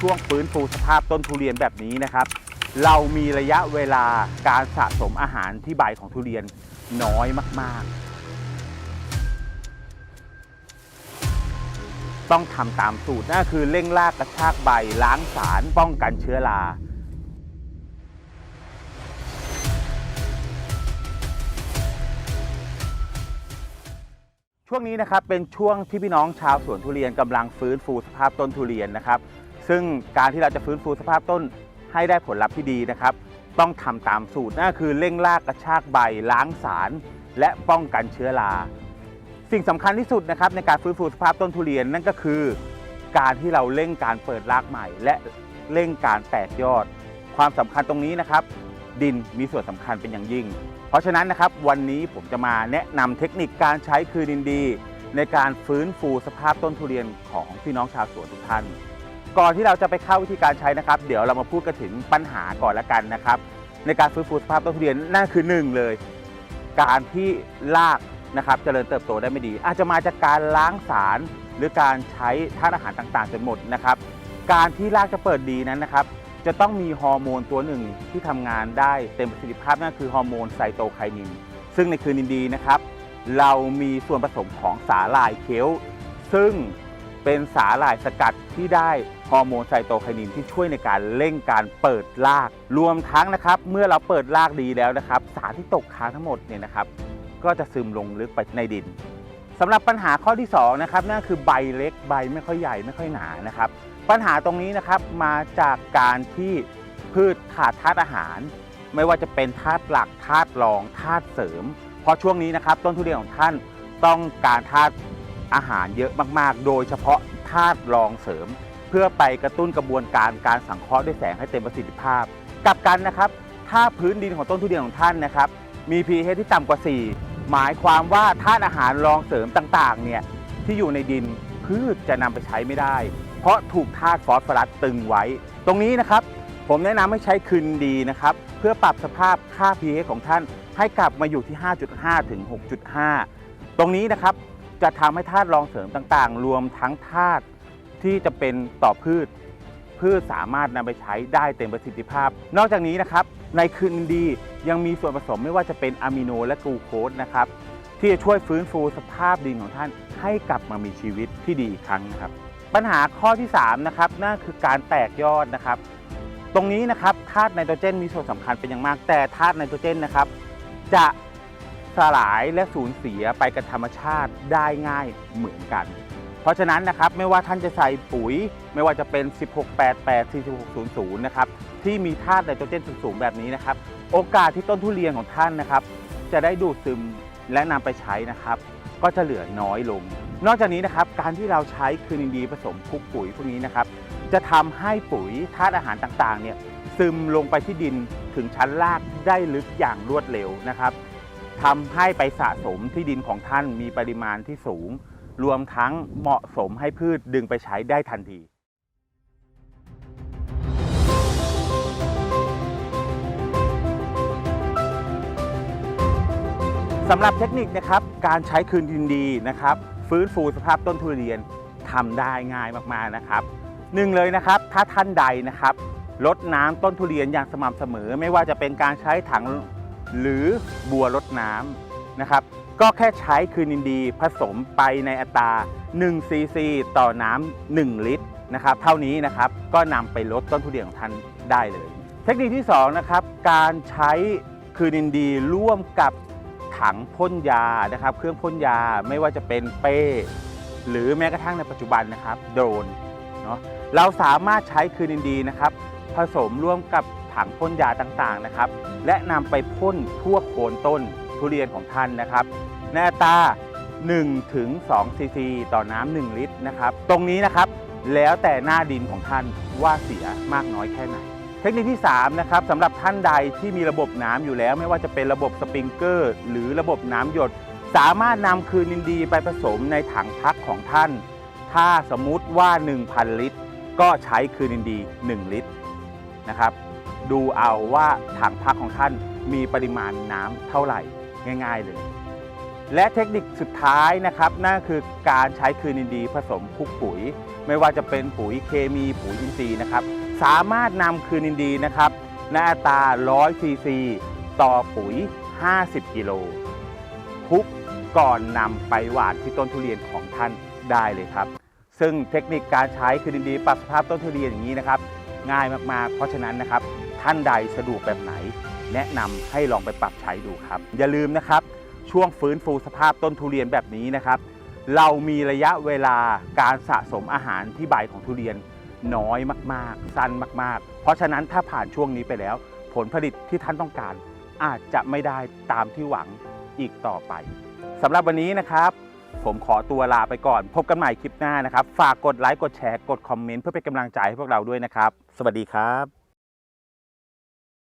ช่วงฟื้นฟูสภาพต้นทุเรียนแบบนี้นะครับ เรามีระยะเวลาการสะสมอาหารที่ใบของทุเรียนน้อยมาก ๆ ต้องทำตามสูตรนั่นคือเร่งรากกระชากใบล้างสารป้องกันเชื้อราช่วงนี้นะครับเป็นช่วงที่พี่น้องชาวสวนทุเรียนกำลังฟื้นฟูสภาพต้นทุเรียนนะครับ ซึ่งการที่เราจะฟื้นฟูสภาพต้นให้ได้ผลลัพธ์ที่ดีนะครับ ต้องทำตามสูตรนั่นคือเร่งรากกระชากใบล้างสาร และป้องกันเชื้อราสิ่งสำคัญที่สุดนะครับในการฟื้นฟูสภาพต้นทุเรียนนั่นก็คือ การที่เราเร่งการเปิดรากใหม่ และเร่งการแตกยอด ความสำคัญตรงนี้นะครับ ดินมีส่วนสำคัญเป็นอย่างยิ่ง เพราะฉะนั้นนะครับวันนี้ผมจะมาแนะนำเทคนิคการใช้คืนดินดี ในการฟื้นฟูสภาพต้นทุเรียนของพี่น้องชาวสวนทุกท่าน ก่อนที่เราจะไปเข้าวิธีการใช้นะครับ เดี๋ยวเรามาพูดกันถึงปัญหาก่อนละกันนะครับ ในการฟื้นฟูสภาพต้นทุเรียนนั่นคือหนึ่งเลย การที่รากนะครับเจริญเติบโตได้ไม่ดี อาจจะมาจากการล้างสาร หรือการใช้ธาตุอาหารต่างๆจนหมดนะครับ การที่รากจะเปิดดีนั้นนะครับ จะต้องมีฮอร์โมนตัวหนึ่งที่ทำงานได้เต็มประสิทธิภาพนั่นคือฮอร์โมนไซโตไคนิน ซึ่งในคืนดินดีนะครับ เรามีส่วนผสมของสาหร่ายเคลซึ่ง เป็นสาหร่ายสกัดที่ได้ฮอร์โมนไซโตไคนินที่ช่วยในการเร่งการเปิดราก รวมทั้งนะครับ เมื่อเราเปิดรากดีแล้วนะครับ สารที่ตกค้างทั้งหมดเนี่ยนะครับ ก็จะซึมลงลึกไปในดินสำหรับปัญหาข้อที่สองนะครับนั่นคือใบเล็กใบไม่ค่อยใหญ่ไม่ค่อยหนานะครับ ปัญหาตรงนี้นะครับมาจากการที่พืชขาดธาตุอาหาร ไม่ว่าจะเป็นธาตุหลักธาตุรองธาตุเสริม เพราะช่วงนี้นะครับ ต้นทุเรียนของท่านต้องการธาตุ อาหารเยอะมากๆ โดยเฉพาะธาตุรองเสริม เพื่อไปกระตุ้นกระบวนการการสังเคราะห์ด้วยแสงให้เต็มประสิทธิภาพกลับกันนะครับ ถ้าพื้นดินของต้นทุเรียนของท่านนะครับ มี pH ที่ต่ำกว่า 4 หมายความว่าธาตุอาหารรองเสริมต่างๆเนี่ยที่อยู่ในดินพืชจะนำไปใช้ไม่ได้ เพราะถูกธาตุฟอสฟอรัสตึงไว้ ตรงนี้นะครับ ผมแนะนำให้ใช้คืนดีนะครับ เพื่อปรับสภาพค่า pH ของท่านให้กลับมาอยู่ที่ 5.5 ถึง 6.5 ตรงนี้นะครับ จะทำให้ธาตุรองเสริมต่างๆ รวมทั้งธาตุที่จะเป็นต่อพืช พืชสามารถนำไปใช้ได้เต็มประสิทธิภาพ นอกจากนี้นะครับ ในคืนดียังมีส่วนผสมไม่ว่าจะเป็นอะมิโนและกลูโคสนะครับ ที่จะช่วยฟื้นฟูสภาพดินของท่านให้กลับมามีชีวิตที่ดีอีกครั้งครับ ปัญหาข้อที่3นะครับนั่นคือการแตกยอดนะครับ ตรงนี้นะครับธาตุไนโตรเจนมีส่วนสำคัญเป็นอย่างมาก แต่ธาตุไนโตรเจนนะครับ จะ สลายและสูญเสียไปกับธรรมชาติได้ง่ายเหมือนกัน เพราะฉะนั้นนะครับไม่ว่าท่านจะใส่ปุ๋ย ไม่ว่าจะเป็น 1688 4600 นะครับที่มีธาตุไนโตรเจนสูงๆแบบนี้นะครับ โอกาสที่ต้นทุเรียนของท่านนะครับ จะได้ดูดซึมและนำไปใช้นะครับ ก็จะเหลือน้อยลง นอกจากนี้นะครับการที่เราใช้คืนินดีผสมคลุกปุ๋ยพวกนี้นะครับจะทำให้ปุ๋ยธาตุอาหารต่างๆเนี่ยซึมลงไปที่ดินถึงชั้นรากได้ลึกอย่างรวดเร็วนะครับ ทำให้ไปสะสมที่ดินของท่านมีปริมาณที่สูง รวมทั้งเหมาะสมให้พืชดึงไปใช้ได้ทันทีสำหรับเทคนิคนะครับการใช้คืนดินดีนะครับ ฟื้นฟูสภาพต้นทุเรียนทำได้ง่ายมากๆนะครับหนึ่งเลยนะครับถ้าท่านใดนะครับลดน้ำต้นทุเรียนอย่างสม่ำเสมอ ไม่ว่าจะเป็นการใช้ถัง หรือบัวลดน้ำนะครับ ก็แค่ใช้คืนินดีผสมไปในอัตรา1ซีซีต่อน้ำ1ลิตรนะครับ เท่านี้นะครับก็นำไปลดต้นทุเรียนของท่านได้เลย เทคนิคที่สองนะครับการใช้คืนินดีร่วมกับถังพ่นยานะครับ เครื่องพ่นยาไม่ว่าจะเป็นเป้ หรือแม้กระทั่งในปัจจุบันนะครับโดรนเนาะเราสามารถใช้คืนินดีนะครับ ผสมร่วมกับ ถังพ่นยาต่างๆนะครับ และนำไปพ่นทั่วโคนต้นทุเรียนของท่านนะครับในอัตา1ถึง2ซีซีต่อน้ำ1ลิตรนะครับ ตรงนี้นะครับแล้วแต่หน้าดินของท่านว่าเสียมากน้อยแค่ไหน เทคนิคที่3นะครับสำหรับท่านใดที่มีระบบน้ำอยู่แล้ว ไม่ว่าจะเป็นระบบสปริงเกอร์ หรือระบบน้ำหยด สามารถนำคืนดินดีไปผสมในถังพักของท่าน ถ้าสมมุติว่า 1,000 ลิตร ก็ใช้คืนดินดี 1 ลิตรนะครับ ดูเอาว่าถังพักของท่านมีปริมาณน้ำเท่าไหร่ง่าย ๆ เลย และเทคนิคสุดท้ายนะครับนั่นคือการใช้คืนอินดีผสมคุกปุ๋ย ไม่ว่าจะเป็นปุ๋ยเคมีปุ๋ยอินทรีย์นะครับ สามารถนำคืนอินดีนะครับในอัตรา100 ซีซี ต่อปุ๋ย 50 กิโลคุกก่อนนำไปหว่านที่ต้นทุเรียนของท่านได้เลยครับ ซึ่งเทคนิคการใช้คืนอินดีปรับสภาพต้นทุเรียนอย่างนี้นะครับ ง่ายมากๆ เพราะฉะนั้นนะครับ ท่านใดสะดวกแบบไหน แนะนำให้ลองไปปรับใช้ดูครับ อย่าลืมนะครับ ช่วงฟื้นฟูสภาพต้นทุเรียนแบบนี้นะครับ เรามีระยะเวลาการสะสมอาหารที่ใบของทุเรียนน้อยมากๆ สั้นมาก ๆ เพราะฉะนั้นถ้าผ่านช่วงนี้ไปแล้ว ผลผลิตที่ท่านต้องการอาจจะไม่ได้ตามที่หวังอีกต่อไปสำหรับวันนี้นะครับ ผมขอตัวลาไปก่อน พบกันใหม่คลิปหน้านะครับ ฝากกดไลค์กดแชร์กดคอมเมนต์เพื่อเป็นกำลังใจให้พวกเราด้วยนะครับ สวัสดีครับ